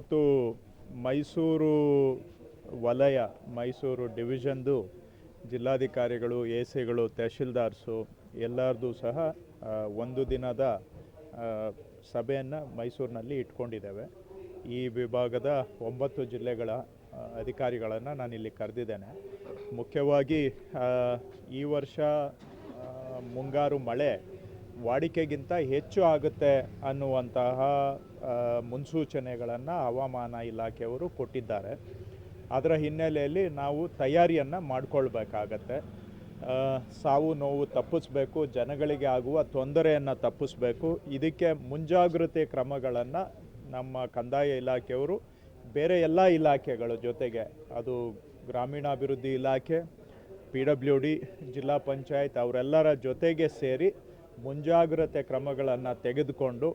ಇವತ್ತು ಮೈಸೂರು ವಲಯ, ಮೈಸೂರು ಡಿವಿಷನ್ದು ಜಿಲ್ಲಾಧಿಕಾರಿಗಳು ಎ ಸಿಗಳು ತಹಶೀಲ್ದಾರ್ಸು ಎಲ್ಲರದು ಸಹ ಒಂದು ದಿನದ ಸಭೆಯನ್ನು ಮೈಸೂರಿನಲ್ಲಿ ಇಟ್ಕೊಂಡಿದ್ದೇವೆ. ಈ ವಿಭಾಗದ ಒಂಬತ್ತು ಜಿಲ್ಲೆಗಳ ಅಧಿಕಾರಿಗಳನ್ನು ನಾನು ಇಲ್ಲಿ ಕರೆದಿದ್ದೇನೆ. ಮುಖ್ಯವಾಗಿ ಈ ವರ್ಷ ಮುಂಗಾರು ಮಳೆ ವಾಡಿಕೆಗಿಂತ ಹೆಚ್ಚು ಆಗುತ್ತೆ ಅನ್ನುವಂತಹ ಮುನ್ಸೂಚನೆಗಳನ್ನು ಹವಾಮಾನ ಇಲಾಖೆಯವರು ಕೊಟ್ಟಿದ್ದಾರೆ. ಅದರ ಹಿನ್ನೆಲೆಯಲ್ಲಿ ನಾವು ತಯಾರಿಯನ್ನು ಮಾಡಿಕೊಳ್ಬೇಕಾಗತ್ತೆ. ಸಾವು ನೋವು ತಪ್ಪಿಸ್ಬೇಕು, ಜನಗಳಿಗೆ ಆಗುವ ತೊಂದರೆಯನ್ನು ತಪ್ಪಿಸ್ಬೇಕು. ಇದಕ್ಕೆ ಮುಂಜಾಗ್ರತೆ ಕ್ರಮಗಳನ್ನು ನಮ್ಮ ಕಂದಾಯ ಇಲಾಖೆಯವರು, ಬೇರೆ ಎಲ್ಲ ಇಲಾಖೆಗಳ ಜೊತೆಗೆ, ಅದು ಗ್ರಾಮೀಣಾಭಿವೃದ್ಧಿ ಇಲಾಖೆ, ಪಿ ಡಬ್ಲ್ಯೂ ಡಿ, ಜಿಲ್ಲಾ ಪಂಚಾಯತ್, ಅವರೆಲ್ಲರ ಜೊತೆಗೆ ಸೇರಿ ಮುಂಜಾಗ್ರತೆ ಕ್ರಮಗಳನ್ನು ತೆಗೆದುಕೊಂಡು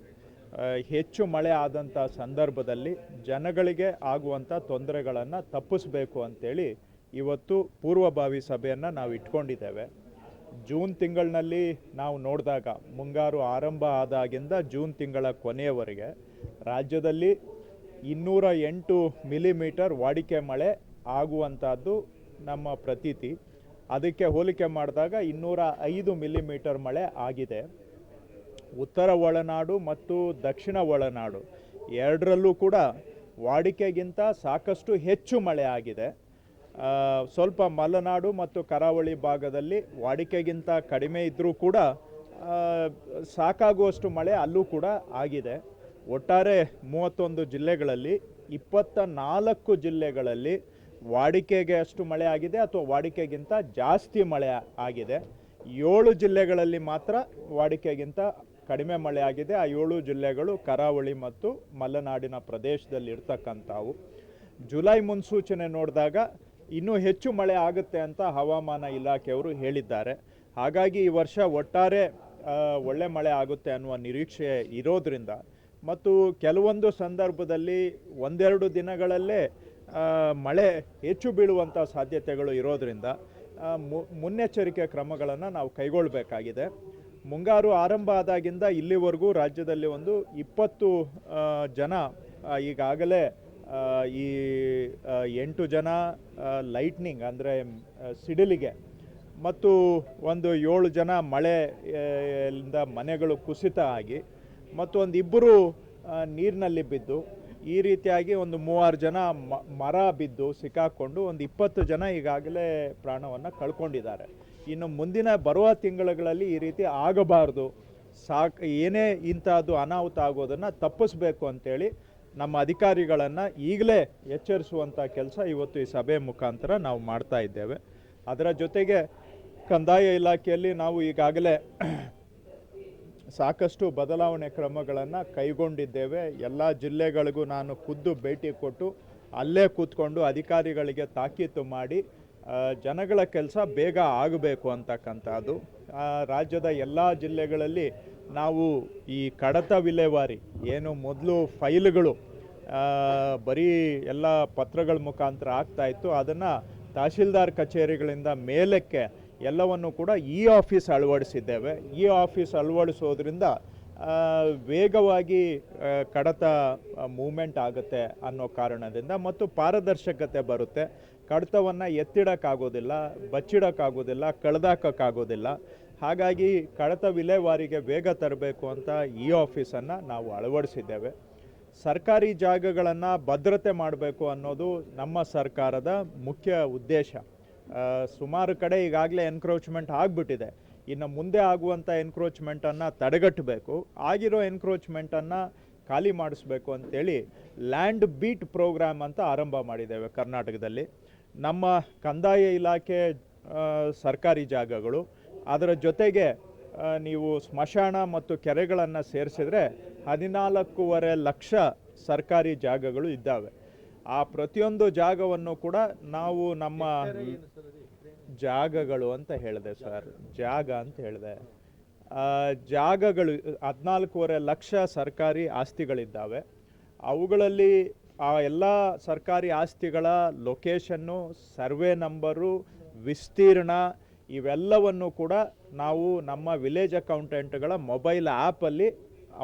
ಹೆಚ್ಚು ಮಳೆ ಆದಂಥ ಸಂದರ್ಭದಲ್ಲಿ ಜನಗಳಿಗೆ ಆಗುವಂಥ ತೊಂದರೆಗಳನ್ನು ತಪ್ಪಿಸಬೇಕು ಅಂತೇಳಿ ಇವತ್ತು ಪೂರ್ವಭಾವಿ ಸಭೆಯನ್ನು ನಾವು ಇಟ್ಕೊಂಡಿದ್ದೇವೆ. ಜೂನ್ ತಿಂಗಳಿನಲ್ಲಿ ನಾವು ನೋಡಿದಾಗ, ಮುಂಗಾರು ಆರಂಭ ಆದಾಗಿಂದ ಜೂನ್ ತಿಂಗಳ ಕೊನೆಯವರೆಗೆ ರಾಜ್ಯದಲ್ಲಿ ಇನ್ನೂರ ಎಂಟು ಮಿಲಿಮೀಟರ್ ವಾಡಿಕೆ ಮಳೆ ಆಗುವಂಥದ್ದು ನಮ್ಮ ಪ್ರತೀತಿ. ಅದಕ್ಕೆ ಹೋಲಿಕೆ ಮಾಡಿದಾಗ ಇನ್ನೂರ ಐದು ಮಿಲಿಮೀಟರ್ ಮಳೆ ಆಗಿದೆ. ಉತ್ತರ ಒಳನಾಡು ಮತ್ತು ದಕ್ಷಿಣ ಒಳನಾಡು ಎರಡರಲ್ಲೂ ಕೂಡ ವಾಡಿಕೆಗಿಂತ ಸಾಕಷ್ಟು ಹೆಚ್ಚು ಮಳೆ ಆಗಿದೆ. ಸ್ವಲ್ಪ ಮಲೆನಾಡು ಮತ್ತು ಕರಾವಳಿ ಭಾಗದಲ್ಲಿ ವಾಡಿಕೆಗಿಂತ ಕಡಿಮೆ ಇದ್ದರೂ ಕೂಡ ಸಾಕಾಗುವಷ್ಟು ಮಳೆ ಅಲ್ಲೂ ಕೂಡ ಆಗಿದೆ. ಒಟ್ಟಾರೆ ಮೂವತ್ತೊಂದು ಜಿಲ್ಲೆಗಳಲ್ಲಿ ಇಪ್ಪತ್ತ ನಾಲ್ಕು ಜಿಲ್ಲೆಗಳಲ್ಲಿ ವಾಡಿಕೆಗೆ ಅಷ್ಟು ಮಳೆ ಆಗಿದೆ ಅಥವಾ ವಾಡಿಕೆಗಿಂತ ಜಾಸ್ತಿ ಮಳೆ ಆಗಿದೆ? ಏಳು ಜಿಲ್ಲೆಗಳಲ್ಲಿ ಮಾತ್ರ ವಾಡಿಕೆಗಿಂತ ಕಡಿಮೆ ಮಳೆ ಆಗಿದೆ. ಆ ಏಳು ಜಿಲ್ಲೆಗಳು ಕರಾವಳಿ ಮತ್ತು ಮಲೆನಾಡಿನ ಪ್ರದೇಶದಲ್ಲಿ ಇರ್ತಕ್ಕಂಥವು. ಜುಲೈ ಮುನ್ಸೂಚನೆ ನೋಡಿದಾಗ ಇನ್ನೂ ಹೆಚ್ಚು ಮಳೆ ಆಗುತ್ತೆ ಅಂತ ಹವಾಮಾನ ಇಲಾಖೆಯವರು ಹೇಳಿದ್ದಾರೆ. ಹಾಗಾಗಿ ಈ ವರ್ಷ ಒಟ್ಟಾರೆ ಒಳ್ಳೆ ಮಳೆ ಆಗುತ್ತೆ ಅನ್ನುವ ನಿರೀಕ್ಷೆ ಇರೋದರಿಂದ. ಮತ್ತು ಕೆಲವೊಂದು ಸಂದರ್ಭದಲ್ಲಿ ಒಂದೆರಡು ದಿನಗಳಲ್ಲೇ ಮಳೆ ಹೆಚ್ಚು ಬೀಳುವಂಥ ಸಾಧ್ಯತೆಗಳು ಇರೋದರಿಂದ ಮುನ್ನೆಚ್ಚರಿಕೆ ಕ್ರಮಗಳನ್ನು ನಾವು ಕೈಗೊಳ್ಳಬೇಕಾಗಿದೆ ಮುಂಗಾರು ಆರಂಭ ಆದಾಗಿಂದ ಇಲ್ಲಿವರೆಗೂ ರಾಜ್ಯದಲ್ಲಿ ಒಂದು ಇಪ್ಪತ್ತು ಜನ ಈಗಾಗಲೇ ಈ ಎಂಟು ಜನ ಲೈಟ್ನಿಂಗ್ ಅಂದರೆ ಸಿಡಿಲಿಗೆ ಮತ್ತು ಒಂದು ಏಳು ಜನ ಮಳೆ ಆ, ಮನೆಗಳು ಕುಸಿತ ಆಗಿ ಮತ್ತು ಒಂದು ಇಬ್ಬರು ನೀರಿನಲ್ಲಿ ಬಿದ್ದು ಈ ರೀತಿಯಾಗಿ ಒಂದು ಮೂವಾರು ಜನ ಮರ ಬಿದ್ದು ಸಿಕ್ಕಾಕೊಂಡು ಒಂದು ಇಪ್ಪತ್ತು ಜನ ಈಗಾಗಲೇ ಪ್ರಾಣವನ್ನು ಕಳ್ಕೊಂಡಿದ್ದಾರೆ. ಇನ್ನು ಮುಂದಿನ ಬರುವ ತಿಂಗಳುಗಳಲ್ಲಿ ಈ ರೀತಿ ಆಗಬಾರ್ದು. ಸಾಕ್, ಏನೇ ಇಂಥದ್ದು ಅನಾಹುತ ಆಗೋದನ್ನು ತಪ್ಪಿಸ್ಬೇಕು ಅಂತೇಳಿ ನಮ್ಮ ಅಧಿಕಾರಿಗಳನ್ನು ಈಗಲೇ ಎಚ್ಚರಿಸುವಂಥ ಕೆಲಸ ಇವತ್ತು ಈ ಸಭೆ ಮುಖಾಂತರ ನಾವು ಮಾಡ್ತಾ ಇದ್ದೇವೆ. ಅದರ ಜೊತೆಗೆ ಕಂದಾಯ ಇಲಾಖೆಯಲ್ಲಿ ನಾವು ಈಗಾಗಲೇ ಸಾಕಷ್ಟು ಬದಲಾವಣೆ ಕ್ರಮಗಳನ್ನು ಕೈಗೊಂಡಿದ್ದೇವೆ. ಎಲ್ಲ ಜಿಲ್ಲೆಗಳಿಗೂ ನಾನು ಖುದ್ದು ಭೇಟಿ ಕೊಟ್ಟು ಅಲ್ಲೇ ಕೂತ್ಕೊಂಡು ಅಧಿಕಾರಿಗಳಿಗೆ ತಾಕೀತು ಮಾಡಿ ಜನಗಳ ಕೆಲಸ ಬೇಗ ಆಗಬೇಕು ಅಂತಕ್ಕಂಥದ್ದು. ರಾಜ್ಯದ ಎಲ್ಲ ಜಿಲ್ಲೆಗಳಲ್ಲಿ ನಾವು ಈ ಕಡತ ವಿಲೇವಾರಿ, ಏನು ಮೊದಲು ಫೈಲ್ಗಳು ಬರೀ ಎಲ್ಲ ಪತ್ರಗಳ ಮುಖಾಂತರ ಆಗ್ತಾಯಿತ್ತು ಅದನ್ನು ತಹಶೀಲ್ದಾರ್ ಕಚೇರಿಗಳಿಂದ ಮೇಲಕ್ಕೆ ಎಲ್ಲವನ್ನು ಕೂಡ ಇ ಆಫೀಸ್ ಅಳವಡಿಸಿದ್ದೇವೆ. ಇ ಆಫೀಸ್ ಅಳವಡಿಸೋದ್ರಿಂದ ವೇಗವಾಗಿ ಕಡತ ಮೂಮೆಂಟ್ ಆಗುತ್ತೆ ಅನ್ನೋ ಕಾರಣದಿಂದ ಮತ್ತು ಪಾರದರ್ಶಕತೆ ಬರುತ್ತೆ. ಕಡತವನ್ನು ಎತ್ತಿಡೋಕ್ಕಾಗೋದಿಲ್ಲ, ಬಚ್ಚಿಡೋಕ್ಕಾಗೋದಿಲ್ಲ, ಕಳೆದಾಕೋಕ್ಕಾಗೋದಿಲ್ಲ. ಹಾಗಾಗಿ ಕಡತ ವಿಲೇವಾರಿಗೆ ವೇಗ ತರಬೇಕು ಅಂತ ಇ ಆಫೀಸನ್ನು ನಾವು ಅಳವಡಿಸಿದ್ದೇವೆ. ಸರ್ಕಾರಿ ಜಾಗಗಳನ್ನು ಭದ್ರತೆ ಮಾಡಬೇಕು ಅನ್ನೋದು ನಮ್ಮ ಸರ್ಕಾರದ ಮುಖ್ಯ ಉದ್ದೇಶ. ಸುಮಾರು ಕಡೆ ಈಗಾಗಲೇ ಎನ್ಕ್ರೋಚ್ಮೆಂಟ್ ಆಗಿಬಿಟ್ಟಿದೆ. ಇನ್ನು ಮುಂದೆ ಆಗುವಂಥ ಎನ್ಕ್ರೋಚ್ಮೆಂಟನ್ನು ತಡೆಗಟ್ಟಬೇಕು. ಆಗಿರೋ ಎನ್ಕ್ರೋಚ್ಮೆಂಟನ್ನು ಖಾಲಿ ಮಾಡಿಸ್ಬೇಕು ಅಂತೇಳಿ ಲ್ಯಾಂಡ್ ಬೀಟ್ ಪ್ರೋಗ್ರಾಮ್ ಅಂತ ಆರಂಭ ಮಾಡಿದ್ದೇವೆ ಕರ್ನಾಟಕದಲ್ಲಿ. ನಮ್ಮ ಕಂದಾಯ ಇಲಾಖೆ ಸರ್ಕಾರಿ ಜಾಗಗಳು, ಅದರ ಜೊತೆಗೆ ನೀವು ಸ್ಮಶಾನ ಮತ್ತು ಕೆರೆಗಳನ್ನು ಸೇರಿಸಿದರೆ ಹದಿನಾಲ್ಕೂವರೆ ಲಕ್ಷ ಸರ್ಕಾರಿ ಜಾಗಗಳು ಇದ್ದಾವೆ. ಆ ಪ್ರತಿಯೊಂದು ಜಾಗವನ್ನು ಕೂಡ ನಾವು ನಮ್ಮ ಜಾಗಗಳು ಅಂತ ಹೇಳಿದೆ, ಸರ್. ಜಾಗ ಅಂತ ಹೇಳಿದೆ. ಜಾಗಗಳು, ಹದಿನಾಲ್ಕೂವರೆ ಲಕ್ಷ ಸರ್ಕಾರಿ ಆಸ್ತಿಗಳಿದ್ದಾವೆ. ಅವುಗಳಲ್ಲಿ ಆ ಎಲ್ಲ ಸರ್ಕಾರಿ ಆಸ್ತಿಗಳ ಲೊಕೇಶನ್ನು ಸರ್ವೆ ನಂಬರು, ವಿಸ್ತೀರ್ಣ ಇವೆಲ್ಲವನ್ನು ಕೂಡ ನಾವು ನಮ್ಮ ವಿಲೇಜ್ ಅಕೌಂಟೆಂಟ್ಗಳ ಮೊಬೈಲ್ ಆ್ಯಪಲ್ಲಿ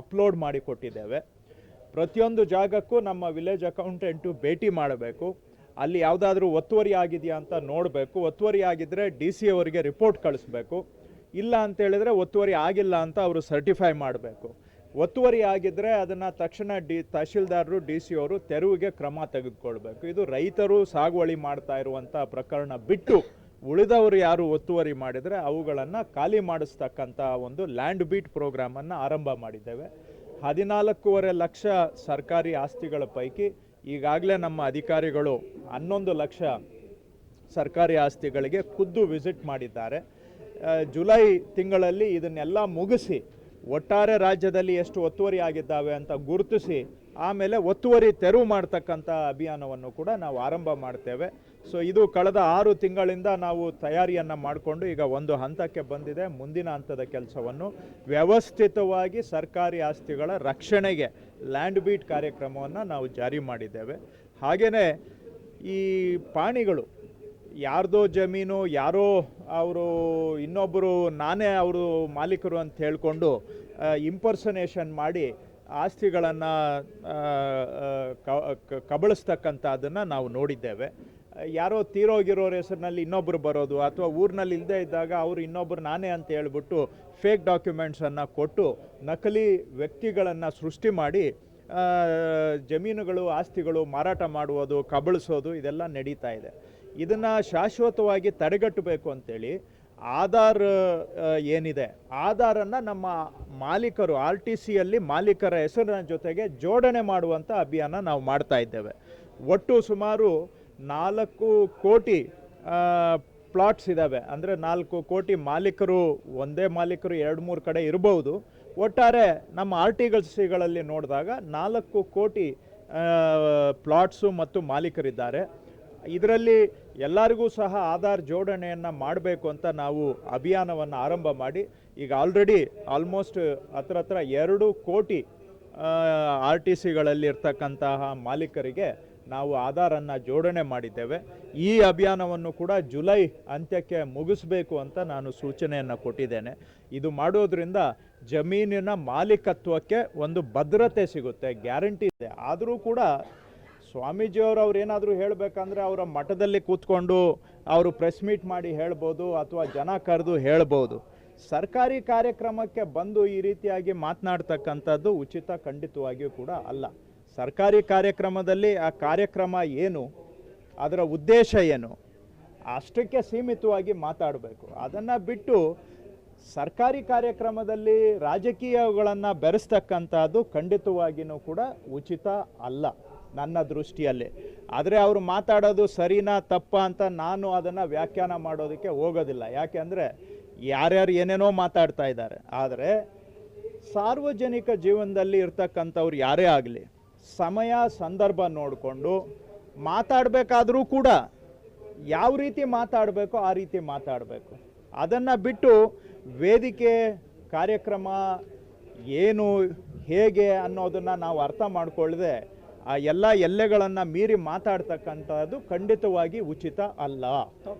ಅಪ್ಲೋಡ್ ಮಾಡಿ ಕೊಟ್ಟಿದ್ದೇವೆ ಪ್ರತಿಯೊಂದು ಜಾಗಕ್ಕೂ ನಮ್ಮ ವಿಲೇಜ್ ಅಕೌಂಟೆಂಟು ಭೇಟಿ ಮಾಡಬೇಕು. ಅಲ್ಲಿ ಯಾವುದಾದ್ರೂ ಒತ್ತುವರಿ ಆಗಿದೆಯಾ ಅಂತ ನೋಡಬೇಕು. ಒತ್ತುವರಿ ಆಗಿದ್ದರೆ ಡಿ ಸಿ ಅವರಿಗೆ ರಿಪೋರ್ಟ್ ಕಳಿಸ್ಬೇಕು. ಇಲ್ಲ ಅಂತೇಳಿದರೆ ಒತ್ತುವರಿ ಆಗಿಲ್ಲ ಅಂತ ಅವರು ಸರ್ಟಿಫೈ ಮಾಡಬೇಕು. ಒತ್ತುವರಿ ಆಗಿದ್ದರೆ ಅದನ್ನು ತಕ್ಷಣ ಡಿ, ತಹಶೀಲ್ದಾರರು ಡಿ ಸಿ ಅವರು ತೆರವಿಗೆ ಕ್ರಮ ತೆಗೆದುಕೊಳ್ಬೇಕು. ಇದು ರೈತರು ಸಾಗುವಳಿ ಮಾಡ್ತಾ ಇರುವಂಥ ಪ್ರಕರಣ ಬಿಟ್ಟು ಉಳಿದವರು ಯಾರು ಒತ್ತುವರಿ ಮಾಡಿದರೆ ಅವುಗಳನ್ನು ಖಾಲಿ ಮಾಡಿಸ್ತಕ್ಕಂಥ ಒಂದು ಲ್ಯಾಂಡ್ ಬೀಟ್ ಪ್ರೋಗ್ರಾಮನ್ನು ಆರಂಭ ಮಾಡಿದ್ದೇವೆ. ಹದಿನಾಲ್ಕೂವರೆ ಲಕ್ಷ ಸರ್ಕಾರಿ ಆಸ್ತಿಗಳ ಪೈಕಿ ಈಗಾಗಲೇ ನಮ್ಮ ಅಧಿಕಾರಿಗಳು ಹನ್ನೊಂದು ಲಕ್ಷ ಸರ್ಕಾರಿ ಆಸ್ತಿಗಳಿಗೆ ಖುದ್ದು ವಿಸಿಟ್ ಮಾಡಿದ್ದಾರೆ. ಜುಲೈ ತಿಂಗಳಲ್ಲಿ ಇದನ್ನೆಲ್ಲ ಮುಗಿಸಿ, ಒಟ್ಟಾರೆ ರಾಜ್ಯದಲ್ಲಿ ಎಷ್ಟು ಒತ್ತುವರಿ ಆಗಿದ್ದಾವೆ ಅಂತ ಗುರುತಿಸಿ, ಆಮೇಲೆ ಒತ್ತುವರಿ ತೆರವು ಮಾಡ್ತಕ್ಕಂಥ ಅಭಿಯಾನವನ್ನು ಕೂಡ ನಾವು ಆರಂಭ ಮಾಡ್ತೇವೆ. ಸೊ ಇದು ಕಳೆದ ಆರು ತಿಂಗಳಿಂದ ನಾವು ತಯಾರಿಯನ್ನು ಮಾಡಿಕೊಂಡು ಈಗ ಒಂದು ಹಂತಕ್ಕೆ ಬಂದಿದೆ. ಮುಂದಿನ ಹಂತದ ಕೆಲಸವನ್ನು ವ್ಯವಸ್ಥಿತವಾಗಿ ಸರ್ಕಾರಿ ಆಸ್ತಿಗಳ ರಕ್ಷಣೆಗೆ ಲ್ಯಾಂಡ್ ಬೀಟ್ ಕಾರ್ಯಕ್ರಮವನ್ನು ನಾವು ಜಾರಿ ಮಾಡಿದ್ದೇವೆ. ಹಾಗೆಯೇ ಈ ಪಾಣಿಗಳು ಯಾರ್ದೋ ಜಮೀನು, ಯಾರೋ ಅವರು ಇನ್ನೊಬ್ಬರು ನಾನೇ ಅವರು ಮಾಲೀಕರು ಅಂತ ಹೇಳಿಕೊಂಡು ಇಂಪರ್ಸನೇಷನ್ ಮಾಡಿ ಆಸ್ತಿಗಳನ್ನು ಕಬಳಿಸ್ತಕ್ಕಂಥದ್ದನ್ನು ನಾವು ನೋಡಿದ್ದೇವೆ. ಯಾರೋ ತೀರೋಗಿರೋರ ಹೆಸರಿನಲ್ಲಿ ಇನ್ನೊಬ್ಬರು ಬರೋದು ಅಥವಾ ಊರಿನಲ್ಲಿ ಇಲ್ಲದೆ ಇದ್ದಾಗ ಅವರು ಇನ್ನೊಬ್ಬರು ನಾನೇ ಅಂತ ಹೇಳ್ಬಿಟ್ಟು ಫೇಕ್ ಡಾಕ್ಯುಮೆಂಟ್ಸನ್ನು ಕೊಟ್ಟು ನಕಲಿ ವ್ಯಕ್ತಿಗಳನ್ನು ಸೃಷ್ಟಿ ಮಾಡಿ ಜಮೀನುಗಳು, ಆಸ್ತಿಗಳು ಮಾರಾಟ ಮಾಡುವುದು, ಕಬಳಿಸೋದು ಇದೆಲ್ಲ ನಡೀತಾ ಇದೆ. ಇದನ್ನು ಶಾಶ್ವತವಾಗಿ ತಡೆಗಟ್ಟಬೇಕು ಅಂತೇಳಿ ಆಧಾರ್ ಏನಿದೆ? ಆಧಾರನ್ನು ನಮ್ಮ ಮಾಲೀಕರು, ಆರ್ ಟಿ ಸಿಯಲ್ಲಿ ಮಾಲೀಕರ ಹೆಸರಿನ ಜೊತೆಗೆ ಜೋಡಣೆ ಮಾಡುವಂಥ ಅಭಿಯಾನ ನಾವು ಮಾಡ್ತಾ ಇದ್ದೇವೆ. ಒಟ್ಟು ಸುಮಾರು ನಾಲ್ಕು ಕೋಟಿ ಪ್ಲಾಟ್ಸ್ ಇದ್ದಾವೆ ಅಂದರೆ ನಾಲ್ಕು ಕೋಟಿ ಮಾಲೀಕರು, ಒಂದೇ ಮಾಲೀಕರು, ಎರಡು ಮೂರು ಕಡೆ ಇರಬಹುದು ಒಟ್ಟಾರೆ ನಮ್ಮ ಆರ್ ಟಿ ಸಿಗಳಲ್ಲಿ ನೋಡಿದಾಗ ನಾಲ್ಕು ಕೋಟಿ ಪ್ಲಾಟ್ಸು ಮತ್ತು ಮಾಲೀಕರಿದ್ದಾರೆ. ಇದರಲ್ಲಿ ಎಲ್ಲರಿಗೂ ಸಹ ಆಧಾರ್ ಜೋಡಣೆಯನ್ನು ಮಾಡಬೇಕು ಅಂತ ನಾವು ಅಭಿಯಾನವನ್ನು ಆರಂಭ ಮಾಡಿ, ಈಗ ಆಲ್ರೆಡಿ ಆಲ್ಮೋಸ್ಟ್ ಹತ್ರ ಹತ್ರ ಎರಡು ಕೋಟಿ ಆರ್ ಟಿ ಸಿಗಳಲ್ಲಿ ಇರ್ತಕ್ಕಂತಹ ಮಾಲೀಕರಿಗೆ ನಾವು ಆಧಾರನ್ನು ಜೋಡಣೆ ಮಾಡಿದ್ದೇವೆ. ಈ ಅಭಿಯಾನವನ್ನು ಕೂಡ ಜುಲೈ ಅಂತ್ಯಕ್ಕೆ ಮುಗಿಸಬೇಕು ಅಂತ ನಾನು ಸೂಚನೆಯನ್ನು ಕೊಟ್ಟಿದ್ದೇನೆ. ಇದು ಮಾಡೋದ್ರಿಂದ ಜಮೀನಿನ ಮಾಲೀಕತ್ವಕ್ಕೆ ಒಂದು ಭದ್ರತೆ ಸಿಗುತ್ತೆ, ಗ್ಯಾರಂಟಿ ಇದೆ. ಆದರೂ ಕೂಡ ಸ್ವಾಮೀಜಿಯವರು ಅವ್ರು ಏನಾದರೂ ಹೇಳಬೇಕಂದ್ರೆ ಅವರ ಮಠದಲ್ಲಿ ಕೂತ್ಕೊಂಡು ಅವರು ಪ್ರೆಸ್ ಮೀಟ್ ಮಾಡಿ ಹೇಳ್ಬೋದು ಅಥವಾ ಜನ ಕರೆದು ಹೇಳ್ಬೋದು. ಸರ್ಕಾರಿ ಕಾರ್ಯಕ್ರಮಕ್ಕೆ ಬಂದು ಈ ರೀತಿಯಾಗಿ ಮಾತನಾಡ್ತಕ್ಕಂಥದ್ದು ಉಚಿತ ಖಂಡಿತವಾಗಿಯೂ ಕೂಡ ಅಲ್ಲ. ಸರ್ಕಾರಿ ಕಾರ್ಯಕ್ರಮದಲ್ಲಿ ಆ ಕಾರ್ಯಕ್ರಮ ಏನು, ಅದರ ಉದ್ದೇಶ ಏನು, ಅಷ್ಟಕ್ಕೆ ಸೀಮಿತವಾಗಿ ಮಾತಾಡಬೇಕು. ಅದನ್ನು ಬಿಟ್ಟು ಸರ್ಕಾರಿ ಕಾರ್ಯಕ್ರಮದಲ್ಲಿ ರಾಜಕೀಯಗಳನ್ನು ಬೆರೆಸ್ತಕ್ಕಂಥದ್ದು ಖಂಡಿತವಾಗಿಯೂ ಕೂಡ ಉಚಿತ ಅಲ್ಲ ನನ್ನ ದೃಷ್ಟಿಯಲ್ಲಿ. ಆದರೆ ಅವರು ಮಾತಾಡೋದು ಸರಿನಾ ತಪ್ಪ ಅಂತ ನಾನು ಅದನ್ನು ವ್ಯಾಖ್ಯಾನ ಮಾಡೋದಕ್ಕೆ ಹೋಗೋದಿಲ್ಲ. ಯಾಕೆಂದರೆ ಯಾರ್ಯಾರು ಏನೇನೋ ಮಾತಾಡ್ತಾ ಇದ್ದಾರೆ. ಆದರೆ ಸಾರ್ವಜನಿಕ ಜೀವನದಲ್ಲಿ ಇರ್ತಕ್ಕಂಥವ್ರು ಯಾರೇ ಆಗಲಿ ಸಮಯ ಸಂದರ್ಭ ನೋಡಿಕೊಂಡು ಮಾತಾಡಬೇಕಾದರೂ ಕೂಡ ಯಾವ ರೀತಿ ಮಾತಾಡಬೇಕೋ ಆ ರೀತಿ ಮಾತಾಡಬೇಕು. ಅದನ್ನು ಬಿಟ್ಟು ವೇದಿಕೆ ಕಾರ್ಯಕ್ರಮ ಏನು ಹೇಗೆ ಅನ್ನೋದನ್ನು ನಾವು ಅರ್ಥ ಮಾಡಿಕೊಳ್ಳದೆ ಆ ಎಲ್ಲ ಎಲ್ಲೆಗಳನ್ನು ಮೀರಿ ಮಾತಾಡ್ತಕ್ಕಂಥದ್ದು ಖಂಡಿತವಾಗಿ ಉಚಿತ ಅಲ್ಲ.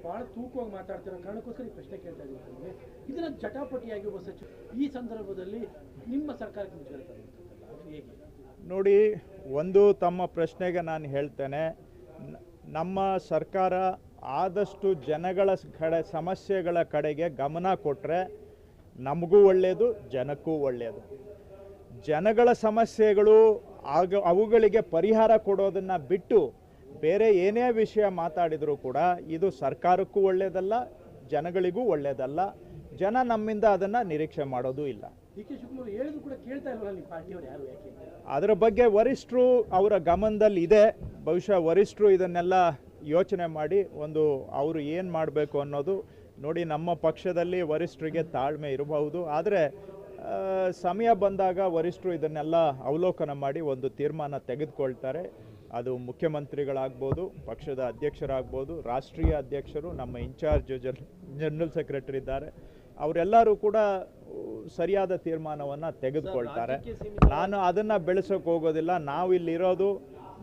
ಬಹಳ ತೂಕವಾಗಿ ಮಾತಾಡ್ತಿರೋ ಕಾರಣಕ್ಕೋಸ್ಕರ ಈ ಪ್ರಶ್ನೆ ಕೇಳ್ತಾ ಇದ್ದೀನಿ ಇದನ್ನ ಜಟಾಪಟಿಯಾಗಿ ಒಬ್ಬ ಸಚಿವ ಈ ಸಂದರ್ಭದಲ್ಲಿ ನಿಮ್ಮ ಸರ್ಕಾರಕ್ಕೆ ನೋಡಿ ಒಂದು ತಮ್ಮ ಪ್ರಶ್ನೆಗೆ ನಾನು ಹೇಳ್ತೇನೆ ನಮ್ಮ ಸರ್ಕಾರ ಆದಷ್ಟು ಜನಗಳ ಕಡೆ, ಸಮಸ್ಯೆಗಳ ಕಡೆಗೆ ಗಮನ ಕೊಟ್ಟರೆ ನಮಗೂ ಒಳ್ಳೆಯದು ಜನಕ್ಕೂ ಒಳ್ಳೆಯದು ಜನಗಳ ಸಮಸ್ಯೆಗಳು ಆಗ, ಅವುಗಳಿಗೆ ಪರಿಹಾರ ಕೊಡೋದನ್ನು ಬಿಟ್ಟು ಬೇರೆ ಏನೇ ವಿಷಯ ಮಾತಾಡಿದರೂ ಕೂಡ ಇದು ಸರ್ಕಾರಕ್ಕೂ ಒಳ್ಳೆಯದಲ್ಲ ಜನಗಳಿಗೂ ಒಳ್ಳೆಯದಲ್ಲ ಜನ ನಮ್ಮಿಂದ ಅದನ್ನು ನಿರೀಕ್ಷೆ ಮಾಡೋದೂ ಇಲ್ಲ. ಅದರ ಬಗ್ಗೆ ವರಿಷ್ಠರು ಅವರ ಗಮನದಲ್ಲಿ ಇದೆ. ಬಹುಶಃ ವರಿಷ್ಠರು ಇದನ್ನೆಲ್ಲ ಯೋಚನೆ ಮಾಡಿ ಒಂದು ಅವರು ಏನು ಮಾಡಬೇಕು ಅನ್ನೋದು ನೋಡಿ ನಮ್ಮ ಪಕ್ಷದಲ್ಲಿ ವರಿಷ್ಠರಿಗೆ ತಾಳ್ಮೆ ಇರಬಹುದು. ಆದರೆ ಸಮಯ ಬಂದಾಗ ವರಿಷ್ಠರು ಇದನ್ನೆಲ್ಲ ಅವಲೋಕನ ಮಾಡಿ ಒಂದು ತೀರ್ಮಾನ ತೆಗೆದುಕೊಳ್ತಾರೆ. ಅದು ಮುಖ್ಯಮಂತ್ರಿಗಳಾಗ್ಬೋದು, ಪಕ್ಷದ ಅಧ್ಯಕ್ಷರಾಗ್ಬೋದು, ರಾಷ್ಟ್ರೀಯ ಅಧ್ಯಕ್ಷರು, ನಮ್ಮ ಇನ್ಚಾರ್ಜ್ ಜನ್ ಜನರಲ್ ಸೆಕ್ರೆಟರಿ ಇದ್ದಾರೆ ಅವರೆಲ್ಲರೂ ಕೂಡ ಸರಿಯಾದ ತೀರ್ಮಾನವನ್ನು ತೆಗೆದುಕೊಳ್ತಾರೆ. ನಾನು ಅದನ್ನು ಬೆಳೆಸೋಕೆ ಹೋಗೋದಿಲ್ಲ. ನಾವು ಇಲ್ಲಿರೋದು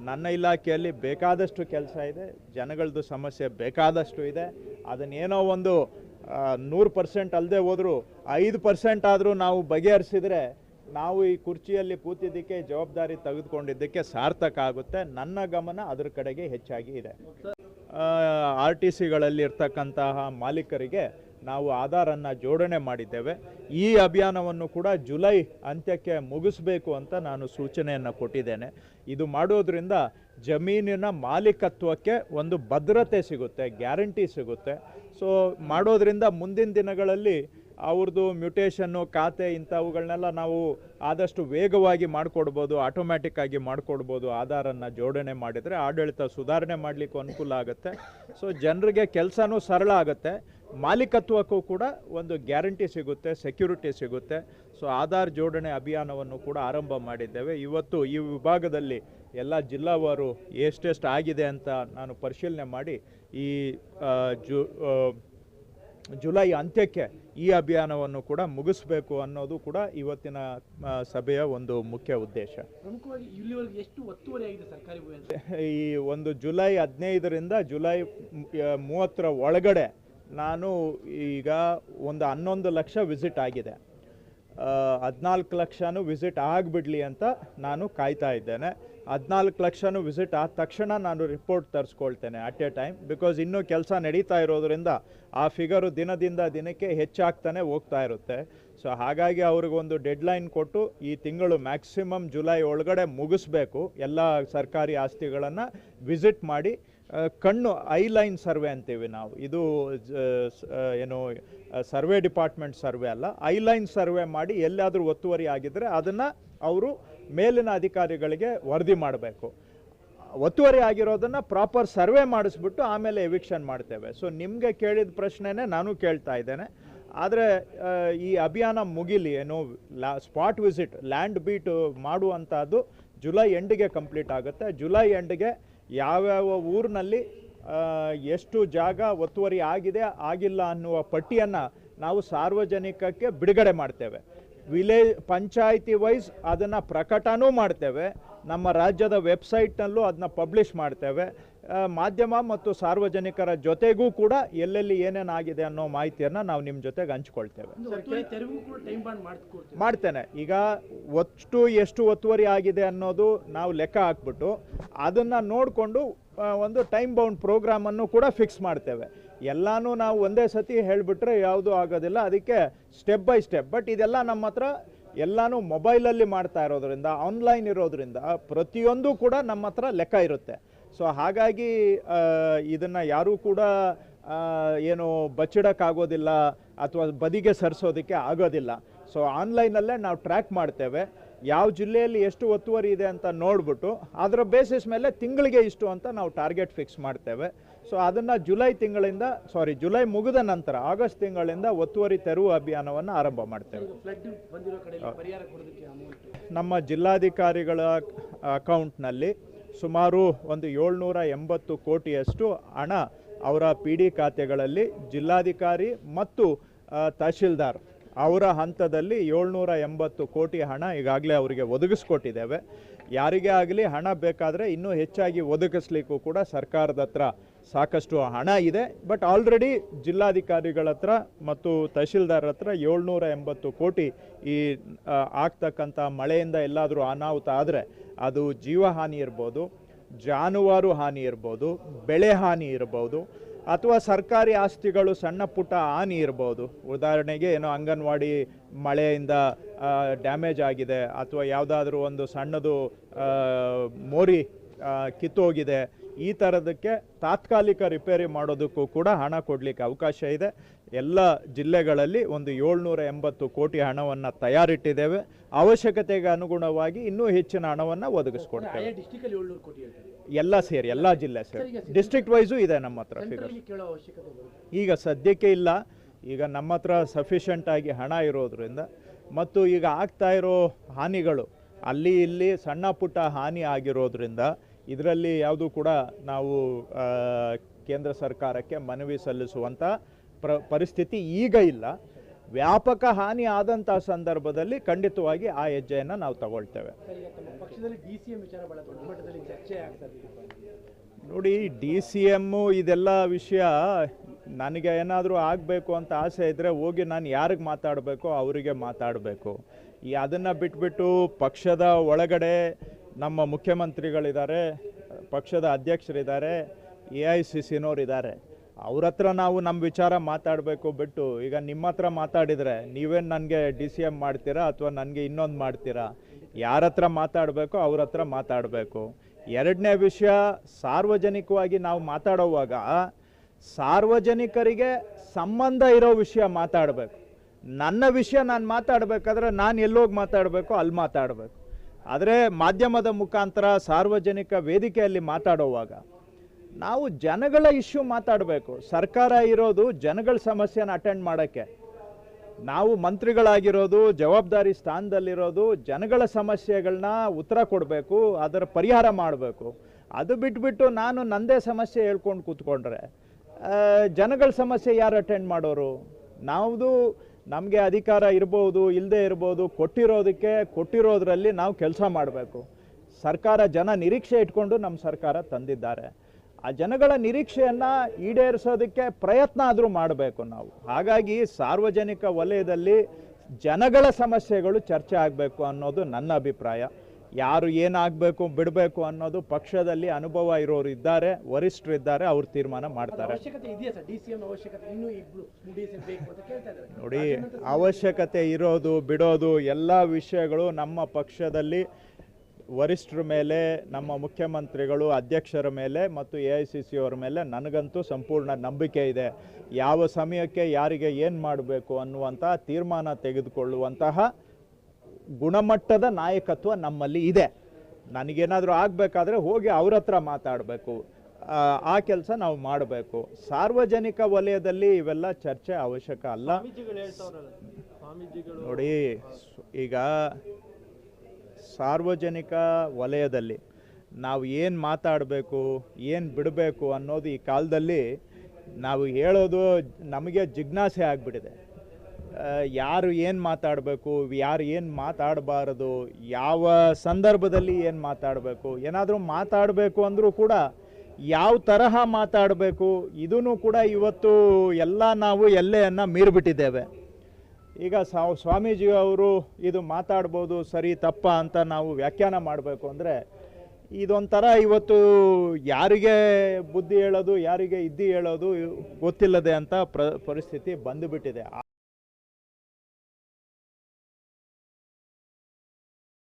ನನ್ನ ಇಲಾಖೆಯಲ್ಲಿ ಬೇಕಾದಷ್ಟು ಕೆಲಸ ಇದೆ. ಜನಗಳದ್ದು ಸಮಸ್ಯೆ ಬೇಕಾದಷ್ಟು ಇದೆ. ಅದನ್ನೇನೋ ಒಂದು ನೂರು ಪರ್ಸೆಂಟ್ ಅಲ್ಲದೆ ಹೋದರೂ ಐದು ಪರ್ಸೆಂಟ್ ಆದರೂ ನಾವು ಬಗೆಹರಿಸಿದರೆ ನಾವು ಈ ಕುರ್ಚಿಯಲ್ಲಿ ಕೂತಿದ್ದಕ್ಕೆ ಜವಾಬ್ದಾರಿ ತೆಗೆದುಕೊಂಡಿದ್ದಕ್ಕೆ ಸಾರ್ಥಕ ಆಗುತ್ತೆ. ನನ್ನ ಗಮನ ಅದರ ಕಡೆಗೆ ಹೆಚ್ಚಾಗಿ ಇದೆ. ಆರ್ ಟಿ ಸಿಗಳಲ್ಲಿ ಇರ್ತಕ್ಕಂತಹ ಮಾಲೀಕರಿಗೆ ನಾವು ಆಧಾರನ್ನು ಜೋಡಣೆ ಮಾಡಿದ್ದೇವೆ. ಈ ಅಭಿಯಾನವನ್ನು ಕೂಡ ಜುಲೈ ಅಂತ್ಯಕ್ಕೆ ಮುಗಿಸಬೇಕು ಅಂತ ನಾನು ಸೂಚನೆಯನ್ನು ಕೊಟ್ಟಿದ್ದೇನೆ. ಇದು ಮಾಡೋದ್ರಿಂದ ಜಮೀನಿನ ಮಾಲೀಕತ್ವಕ್ಕೆ ಒಂದು ಭದ್ರತೆ ಸಿಗುತ್ತೆ, ಗ್ಯಾರಂಟಿ ಸಿಗುತ್ತೆ. ಸೊ ಮಾಡೋದ್ರಿಂದ ಮುಂದಿನ ದಿನಗಳಲ್ಲಿ ಅವ್ರದ್ದು ಮ್ಯೂಟೇಷನ್ನು, ಖಾತೆ ಇಂಥವುಗಳನ್ನೆಲ್ಲ ನಾವು ಆದಷ್ಟು ವೇಗವಾಗಿ ಮಾಡಿಕೊಡ್ಬೋದು ಆಟೋಮ್ಯಾಟಿಕ್ ಆಗಿ ಮಾಡಿಕೊಡ್ಬೋದು, ಆಧಾರನ್ನು ಜೋಡಣೆ ಮಾಡಿದರೆ ಆಡಳಿತ ಸುಧಾರಣೆ ಮಾಡಲಿಕ್ಕೂ ಅನುಕೂಲ ಆಗುತ್ತೆ. ಸೊ ಜನರಿಗೆ ಕೆಲಸನೂ ಸರಳ ಆಗುತ್ತೆ. ಮಾಲೀಕತ್ವಕ್ಕೂ ಕೂಡ ಒಂದು ಗ್ಯಾರಂಟಿ ಸಿಗುತ್ತೆ ಸೆಕ್ಯೂರಿಟಿ ಸಿಗುತ್ತೆ. ಸೊ ಆಧಾರ್ ಜೋಡಣೆ ಅಭಿಯಾನವನ್ನು ಕೂಡ ಆರಂಭ ಮಾಡಿದ್ದೇವೆ. ಇವತ್ತು ಈ ವಿಭಾಗದಲ್ಲಿ ಎಲ್ಲ ಜಿಲ್ಲಾವಾರು ಎಷ್ಟೆಷ್ಟು ಆಗಿದೆ ಅಂತ ನಾನು ಪರಿಶೀಲನೆ ಮಾಡಿ ಈ ಜು ಜುಲೈ ಅಂತ್ಯಕ್ಕೆ ಈ ಅಭಿಯಾನವನ್ನು ಕೂಡ ಮುಗಿಸ್ಬೇಕು ಅನ್ನೋದು ಕೂಡ ಇವತ್ತಿನ ಸಭೆಯ ಒಂದು ಮುಖ್ಯ ಉದ್ದೇಶ. ಈ ಒಂದು ಜುಲೈ ಹದಿನೈದರಿಂದ ಜುಲೈ ಮೂವತ್ತರ ಒಳಗಡೆ ನಾನು ಈಗ ಒಂದು ಹನ್ನೊಂದು ಲಕ್ಷ ವಿಸಿಟ್ ಆಗಿದೆ. ಹದಿನಾಲ್ಕು ಲಕ್ಷನೂ ವಿಸಿಟ್ ಆಗಿಬಿಡ್ಲಿ ಅಂತ ನಾನು ಕಾಯ್ತಾ ಇದ್ದೇನೆ. ಹದಿನಾಲ್ಕು ಲಕ್ಷನೂ ವಿಸಿಟ್ ಆದ ತಕ್ಷಣ ನಾನು ರಿಪೋರ್ಟ್ ತರಿಸ್ಕೊಳ್ತೇನೆ ಅಟ್ ಎ ಟೈಮ್ ಬಿಕಾಸ್ ಇನ್ನೂ ಕೆಲಸ ನಡೀತಾ ಇರೋದ್ರಿಂದ ಆ ಫಿಗರು ದಿನದಿಂದ ದಿನಕ್ಕೆ ಹೆಚ್ಚಾಗ್ತಾನೆ ಹೋಗ್ತಾ ಇರುತ್ತೆ. ಸೊ ಹಾಗಾಗಿ ಅವ್ರಿಗೊಂದು ಡೆಡ್ಲೈನ್ ಕೊಟ್ಟು ಈ ತಿಂಗಳು ಮ್ಯಾಕ್ಸಿಮಮ್ ಜುಲೈ ಒಳಗಡೆ ಮುಗಿಸ್ಬೇಕು. ಎಲ್ಲ ಸರ್ಕಾರಿ ಆಸ್ತಿಗಳನ್ನು ವಿಸಿಟ್ ಮಾಡಿ ಕಣ್ಣು ಐ ಲೈನ್ ಸರ್ವೆ ಅಂತೀವಿ ನಾವು. ಇದು ಏನು ಸರ್ವೆ ಡಿಪಾರ್ಟ್ಮೆಂಟ್ ಸರ್ವೆ ಅಲ್ಲ. ಐ ಲೈನ್ ಸರ್ವೆ ಮಾಡಿ ಎಲ್ಲಾದರೂ ಒತ್ತುವರಿ ಆಗಿದ್ದರೆ ಅದನ್ನು ಅವರು ಮೇಲಿನ ಅಧಿಕಾರಿಗಳಿಗೆ ವರದಿ ಮಾಡಬೇಕು. ಒತ್ತುವರಿ ಆಗಿರೋದನ್ನು ಪ್ರಾಪರ್ ಸರ್ವೆ ಮಾಡಿಸ್ಬಿಟ್ಟು ಆಮೇಲೆ ಎವಿಕ್ಷನ್ ಮಾಡ್ತೇವೆ. ಸೊ ನಿಮಗೆ ಕೇಳಿದ ಪ್ರಶ್ನೆನೇ ನಾನು ಕೇಳ್ತಾ ಇದ್ದೇನೆ. ಆದರೆ ಈ ಅಭಿಯಾನ ಮುಗಿಲಿ, ಏನು, ಲಾ, ಸ್ಪಾಟ್ ವಿಸಿಟ್, ಲ್ಯಾಂಡ್ ಬೀಟ್ ಮಾಡುವಂಥದ್ದು ಜುಲೈ ಎಂಡಿಗೆ ಕಂಪ್ಲೀಟ್ ಆಗುತ್ತೆ. ಜುಲೈ ಎಂಡ್ಗೆ ಯಾವ್ಯಾವ ಊರಿನಲ್ಲಿ ಎಷ್ಟು ಜಾಗ ಒತ್ತುವರಿ ಆಗಿದೆ, ಆಗಿಲ್ಲ ಅನ್ನುವ ಪಟ್ಟಿಯನ್ನು ನಾವು ಸಾರ್ವಜನಿಕಕ್ಕೆ ಬಿಡುಗಡೆ ಮಾಡ್ತೇವೆ. ವಿಲೇಜ್, ಪಂಚಾಯಿತಿ ವೈಸ್ ಅದನ್ನು ಪ್ರಕಟನೂ ಮಾಡ್ತೇವೆ. ನಮ್ಮ ರಾಜ್ಯದ ವೆಬ್ಸೈಟ್ನಲ್ಲೂ ಅದನ್ನ ಪಬ್ಲಿಷ್ ಮಾಡ್ತೇವೆ. ಮಾಧ್ಯಮ ಮತ್ತು ಸಾರ್ವಜನಿಕರ ಜೊತೆಗೂ ಕೂಡ ಎಲ್ಲೆಲ್ಲಿ ಏನೇನಾಗಿದೆ ಅನ್ನೋ ಮಾಹಿತಿಯನ್ನು ನಾವು ನಿಮ್ಮ ಜೊತೆಗೆ ಹಂಚ್ಕೊಳ್ತೇವೆ. ಮಾಡ್ತೇನೆ. ಈಗ ಒಟ್ಟು ಎಷ್ಟು ಒತ್ತುವರಿ ಆಗಿದೆ ಅನ್ನೋದು ನಾವು ಲೆಕ್ಕ ಹಾಕ್ಬಿಟ್ಟು ಅದನ್ನು ನೋಡಿಕೊಂಡು ಒಂದು ಟೈಮ್ ಬೌಂಡ್ ಪ್ರೋಗ್ರಾಮನ್ನು ಕೂಡ ಫಿಕ್ಸ್ ಮಾಡ್ತೇವೆ. ಎಲ್ಲನೂ ನಾವು ಒಂದೇ ಸತಿ ಹೇಳಿಬಿಟ್ರೆ ಯಾವುದೂ ಆಗೋದಿಲ್ಲ. ಅದಕ್ಕೆ ಸ್ಟೆಪ್ ಬೈ ಸ್ಟೆಪ್ ಬಟ್ ಇದೆಲ್ಲ ನಮ್ಮ ಹತ್ರ ಎಲ್ಲನೂ ಮೊಬೈಲಲ್ಲಿ ಮಾಡ್ತಾ ಇರೋದ್ರಿಂದ ಆನ್ಲೈನ್ ಇರೋದ್ರಿಂದ ಪ್ರತಿಯೊಂದು ಕೂಡ ನಮ್ಮ ಹತ್ರ ಲೆಕ್ಕ ಇರುತ್ತೆ. ಸೊ ಹಾಗಾಗಿ ಇದನ್ನು ಯಾರೂ ಕೂಡ ಏನು ಬಚ್ಚಿಡೋಕ್ಕಾಗೋದಿಲ್ಲ ಅಥವಾ ಬದಿಗೆ ಸರಿಸೋದಕ್ಕೆ ಆಗೋದಿಲ್ಲ. ಸೊ ಆನ್ಲೈನಲ್ಲೇ ನಾವು ಟ್ರ್ಯಾಕ್ ಮಾಡ್ತೇವೆ. ಯಾವ ಜಿಲ್ಲೆಯಲ್ಲಿ ಎಷ್ಟು ಒತ್ತುವರಿ ಇದೆ ಅಂತ ನೋಡ್ಬಿಟ್ಟು ಅದರ ಬೇಸಿಸ್ ಮೇಲೆ ತಿಂಗಳಿಗೆ ಇಷ್ಟು ಅಂತ ನಾವು ಟಾರ್ಗೆಟ್ ಫಿಕ್ಸ್ ಮಾಡ್ತೇವೆ. ಸೊ ಅದನ್ನು ಜುಲೈ ತಿಂಗಳಿಂದ ಸಾರಿ ಜುಲೈ ಮುಗಿದ ನಂತರ ಆಗಸ್ಟ್ ತಿಂಗಳಿಂದ ಒತ್ತುವರಿ ತೆರವು ಅಭಿಯಾನವನ್ನು ಆರಂಭ ಮಾಡ್ತೇವೆ. ನಮ್ಮ ಜಿಲ್ಲಾಧಿಕಾರಿಗಳ ಅಕೌಂಟ್ನಲ್ಲಿ ಸುಮಾರು ಒಂದು ಏಳ್ನೂರ ಎಂಬತ್ತು ಕೋಟಿಯಷ್ಟು ಹಣ ಅವರ ಪಿ ಡಿ ಖಾತೆಗಳಲ್ಲಿ ಜಿಲ್ಲಾಧಿಕಾರಿ ಮತ್ತು ತಹಶೀಲ್ದಾರ್ ಅವರ ಹಂತದಲ್ಲಿ ಏಳ್ನೂರ ಎಂಬತ್ತು ಕೋಟಿ ಹಣ ಈಗಾಗಲೇ ಅವರಿಗೆ ಒದಗಿಸ್ಕೊಟ್ಟಿದ್ದೇವೆ. ಯಾರಿಗೇ ಆಗಲಿ ಹಣ ಬೇಕಾದರೆ ಇನ್ನೂ ಹೆಚ್ಚಾಗಿ ಒದಗಿಸ್ಲಿಕ್ಕೂ ಕೂಡ ಸರ್ಕಾರದ ಹತ್ರ ಸಾಕಷ್ಟು ಹಣ ಇದೆ. ಬಟ್ ಆಲ್ರೆಡಿ ಜಿಲ್ಲಾಧಿಕಾರಿಗಳ ಹತ್ರ ಮತ್ತು ತಹಶೀಲ್ದಾರ್ ಹತ್ರ ಏಳ್ನೂರ ಎಂಬತ್ತು ಕೋಟಿ ಈ ಆಗ್ತಕ್ಕಂಥ ಮಳೆಯಿಂದ ಎಲ್ಲಾದರೂ ಅನಾಹುತ ಆದರೆ ಅದು ಜೀವಹಾನಿ ಇರ್ಬೋದು, ಜಾನುವಾರು ಹಾನಿ ಇರ್ಬೋದು, ಬೆಳೆ ಹಾನಿ ಇರ್ಬೋದು, ಅಥವಾ ಸರ್ಕಾರಿ ಆಸ್ತಿಗಳು ಸಣ್ಣ ಪುಟ್ಟ ಹಾನಿ ಇರ್ಬೋದು. ಉದಾಹರಣೆಗೆ ಏನೋ ಅಂಗನವಾಡಿ ಮಳೆಯಿಂದ ಡ್ಯಾಮೇಜ್ ಆಗಿದೆ, ಅಥವಾ ಯಾವುದಾದ್ರೂ ಒಂದು ಸಣ್ಣದು ಮೋರಿ ಕಿತ್ತೋಗಿದೆ ಈ ಥರದಕ್ಕೆ ತಾತ್ಕಾಲಿಕ ರಿಪೇರಿ ಮಾಡೋದಕ್ಕೂ ಕೂಡ ಹಣ ಕೊಡಲಿಕ್ಕೆ ಅವಕಾಶ ಇದೆ. ಎಲ್ಲ ಜಿಲ್ಲೆಗಳಲ್ಲಿ ಒಂದು ಏಳ್ನೂರ ಎಂಬತ್ತು ಕೋಟಿ ಹಣವನ್ನು ತಯಾರಿಟ್ಟಿದ್ದೇವೆ. ಅವಶ್ಯಕತೆಗೆ ಅನುಗುಣವಾಗಿ ಇನ್ನೂ ಹೆಚ್ಚಿನ ಹಣವನ್ನು ಒದಗಿಸ್ಕೊಡ್ತೇವೆ. ಎಲ್ಲ ಸೇರಿ ಎಲ್ಲ ಜಿಲ್ಲೆ ಸೇರಿ. ಡಿಸ್ಟ್ರಿಕ್ಟ್ ವೈಸು ಇದೆ ನಮ್ಮ ಹತ್ರ ಫಿಗರ್ ಈಗ ಸದ್ಯಕ್ಕೆ ಇಲ್ಲ. ಈಗ ನಮ್ಮ ಹತ್ರ ಸಫಿಷಿಯೆಂಟ್ ಆಗಿ ಹಣ ಇರೋದ್ರಿಂದ. ಮತ್ತು ಈಗ ಆಗ್ತಾ ಇರೋ ಹಾನಿಗಳು ಅಲ್ಲಿ ಇಲ್ಲಿ ಸಣ್ಣ ಪುಟ್ಟ ಹಾನಿ ಆಗಿರೋದ್ರಿಂದ ಇದರಲ್ಲಿ ಯಾವುದು ಕೂಡ ನಾವು ಕೇಂದ್ರ ಸರ್ಕಾರಕ್ಕೆ ಮನವಿ ಸಲ್ಲಿಸುವಂಥ ಪ್ರ ಪರಿಸ್ಥಿತಿ ಈಗ ಇಲ್ಲ. ವ್ಯಾಪಕ ಹಾನಿ ಆದಂಥ ಸಂದರ್ಭದಲ್ಲಿ ಖಂಡಿತವಾಗಿ ಆ ಹೆಜ್ಜೆಯನ್ನು ನಾವು ತಗೊಳ್ತೇವೆ. ನೋಡಿ ಡಿ ಸಿ ಎಮ್ಮು ಇದೆಲ್ಲ ವಿಷಯ ನನಗೆ ಏನಾದರೂ ಆಗಬೇಕು ಅಂತ ಆಸೆ ಇದ್ದರೆ ಹೋಗಿ ನಾನು ಯಾರಿಗೆ ಮಾತಾಡಬೇಕು ಅವರಿಗೆ ಮಾತಾಡಬೇಕು. ಈ ಅದನ್ನು ಬಿಟ್ಬಿಟ್ಟು ಪಕ್ಷದ ಒಳಗಡೆ ನಮ್ಮ ಮುಖ್ಯಮಂತ್ರಿಗಳಿದ್ದಾರೆ, ಪಕ್ಷದ ಅಧ್ಯಕ್ಷರಿದ್ದಾರೆ, ಎ ಐ ಸಿ ಸಿನೋರಿದ್ದಾರೆ ಅವ್ರ ಹತ್ರ ನಾವು ನಮ್ಮ ವಿಚಾರ ಮಾತಾಡಬೇಕು ಬಿಟ್ಟು, ಈಗ ನಿಮ್ಮ ಹತ್ರ ಮಾತಾಡಿದರೆ ನೀವೇನು ನನಗೆ ಡಿ ಸಿ ಎಂ ಮಾಡ್ತೀರಾ ಅಥವಾ ನನಗೆ ಇನ್ನೊಂದು ಮಾಡ್ತೀರಾ? ಯಾರ ಹತ್ರ ಮಾತಾಡಬೇಕು ಅವ್ರ ಹತ್ರ ಮಾತಾಡಬೇಕು. ಎರಡನೇ ವಿಷಯ, ಸಾರ್ವಜನಿಕವಾಗಿ ನಾವು ಮಾತಾಡೋವಾಗ ಸಾರ್ವಜನಿಕರಿಗೆ ಸಂಬಂಧ ಇರೋ ವಿಷಯ ಮಾತಾಡಬೇಕು. ನನ್ನ ವಿಷಯ ನಾನು ಮಾತಾಡಬೇಕಾದ್ರೆ ನಾನು ಎಲ್ಲೋಗಿ ಮಾತಾಡಬೇಕು, ಅಲ್ಲಿ ಮಾತಾಡಬೇಕು. ಆದರೆ ಮಾಧ್ಯಮದ ಮುಖಾಂತರ ಸಾರ್ವಜನಿಕ ವೇದಿಕೆಯಲ್ಲಿ ಮಾತಾಡುವಾಗ ನಾವು ಜನಗಳ ಇಶ್ಯೂ ಮಾತಾಡಬೇಕು. ಸರ್ಕಾರ ಇರೋದು ಜನಗಳ ಸಮಸ್ಯೆನ ಅಟೆಂಡ್ ಮಾಡೋಕ್ಕೆ. ನಾವು ಮಂತ್ರಿಗಳಾಗಿರೋದು, ಜವಾಬ್ದಾರಿ ಸ್ಥಾನದಲ್ಲಿರೋದು ಜನಗಳ ಸಮಸ್ಯೆಗಳನ್ನ ಉತ್ತರ ಕೊಡಬೇಕು, ಅದರ ಪರಿಹಾರ ಮಾಡಬೇಕು. ಅದು ಬಿಟ್ಬಿಟ್ಟು ನಾನು ನನ್ನದೇ ಸಮಸ್ಯೆ ಹೇಳ್ಕೊಂಡು ಕೂತ್ಕೊಂಡ್ರೆ ಜನಗಳ ಸಮಸ್ಯೆ ಯಾರು ಅಟೆಂಡ್ ಮಾಡೋರು? ನಾವುದು ನಮಗೆ ಅಧಿಕಾರ ಇರ್ಬೋದು ಇಲ್ಲದೆ ಇರ್ಬೋದು, ಕೊಟ್ಟಿರೋದಕ್ಕೆ ಕೊಟ್ಟಿರೋದ್ರಲ್ಲಿ ನಾವು ಕೆಲಸ ಮಾಡಬೇಕು. ಸರ್ಕಾರ ಜನ ನಿರೀಕ್ಷೆ ಇಟ್ಕೊಂಡು ನಮ್ಮ ಸರ್ಕಾರ ತಂದಿದ್ದಾರೆ. ಆ ಜನಗಳ ನಿರೀಕ್ಷೆಯನ್ನು ಈಡೇರಿಸೋದಕ್ಕೆ ಪ್ರಯತ್ನ ಆದರೂ ಮಾಡಬೇಕು ನಾವು. ಹಾಗಾಗಿ ಸಾರ್ವಜನಿಕ ವಲಯದಲ್ಲಿ ಜನಗಳ ಸಮಸ್ಯೆಗಳು ಚರ್ಚೆ ಆಗಬೇಕು ಅನ್ನೋದು ನನ್ನ ಅಭಿಪ್ರಾಯ. ಯಾರು ಏನಾಗಬೇಕು ಬಿಡಬೇಕು ಅನ್ನೋದು ಪಕ್ಷದಲ್ಲಿ ಅನುಭವ ಇರೋರು ಇದ್ದಾರೆ ವರಿಷ್ಠರು ಇದ್ದಾರೆ ಅವರು ತೀರ್ಮಾನ ಮಾಡ್ತಾರೆ. ನೋಡಿ ಅವಶ್ಯಕತೆ ಇರೋದು ಬಿಡೋದು ಎಲ್ಲ ವಿಷಯಗಳು ನಮ್ಮ ಪಕ್ಷದಲ್ಲಿ ವರಿಷ್ಠರ ಮೇಲೆ ನಮ್ಮ ಮುಖ್ಯಮಂತ್ರಿಗಳು ಅಧ್ಯಕ್ಷರ ಮೇಲೆ ಮತ್ತು ಎ ಐ ಸಿ ಸಿ ಅವರ ಮೇಲೆ ನನಗಂತೂ ಸಂಪೂರ್ಣ ನಂಬಿಕೆ ಇದೆ. ಯಾವ ಸಮಯಕ್ಕೆ ಯಾರಿಗೆ ಏನು ಮಾಡಬೇಕು ಅನ್ನುವಂತಹ ತೀರ್ಮಾನ ತೆಗೆದುಕೊಳ್ಳುವಂತಹ ಗುಣಮಟ್ಟದ ನಾಯಕತ್ವ ನಮ್ಮಲ್ಲಿ ಇದೆ. ನನಗೇನಾದರೂ ಆಗಬೇಕಾದ್ರೆ ಹೋಗಿ ಅವ್ರ ಹತ್ರ ಮಾತಾಡಬೇಕು. ಆ ಕೆಲಸ ನಾವು ಮಾಡಬೇಕು. ಸಾರ್ವಜನಿಕ ವಲಯದಲ್ಲಿ ಇವೆಲ್ಲ ಚರ್ಚೆ ಅವಶ್ಯಕ ಅಲ್ಲ. ನೋಡಿ ಈಗ ಸಾರ್ವಜನಿಕ ವಲಯದಲ್ಲಿ ನಾವು ಏನು ಮಾತಾಡಬೇಕು ಏನು ಬಿಡಬೇಕು ಅನ್ನೋದು ಈ ಕಾಲದಲ್ಲಿ ನಾವು ಹೇಳೋದು ನಮಗೆ ಜಿಜ್ಞಾಸೆ ಆಗಿಬಿಟ್ಟಿದೆ. ಯಾರು ಏನು ಮಾತಾಡಬೇಕು, ಯಾರು ಏನು ಮಾತಾಡಬಾರದು, ಯಾವ ಸಂದರ್ಭದಲ್ಲಿ ಏನು ಮಾತಾಡಬೇಕು, ಏನಾದರೂ ಮಾತಾಡಬೇಕು ಅಂದರೂ ಕೂಡ ಯಾವ ತರಹ ಮಾತಾಡಬೇಕು ಇದೂ ಕೂಡ ಇವತ್ತು ಎಲ್ಲ ನಾವು ಎಲ್ಲೆಯನ್ನು ಮೀರಿಬಿಟ್ಟಿದ್ದೇವೆ. ಈಗ ಸಾವ್, ಸ್ವಾಮೀಜಿ ಅವರು ಇದು ಮಾತಾಡ್ಬೋದು ಸರಿ, ತಪ್ಪ ಅಂತ ನಾವು ವ್ಯಾಖ್ಯಾನ ಮಾಡಬೇಕು ಅಂದರೆ, ಇದೊಂಥರ ಇವತ್ತು ಯಾರಿಗೆ ಬುದ್ಧಿ ಹೇಳೋದು, ಯಾರಿಗೆ ಇದ್ದಿ ಹೇಳೋದು ಗೊತ್ತಿಲ್ಲದೆ ಅಂತ ಪ್ರ, ಪರಿಸ್ಥಿತಿ ಬಂದುಬಿಟ್ಟಿದೆ.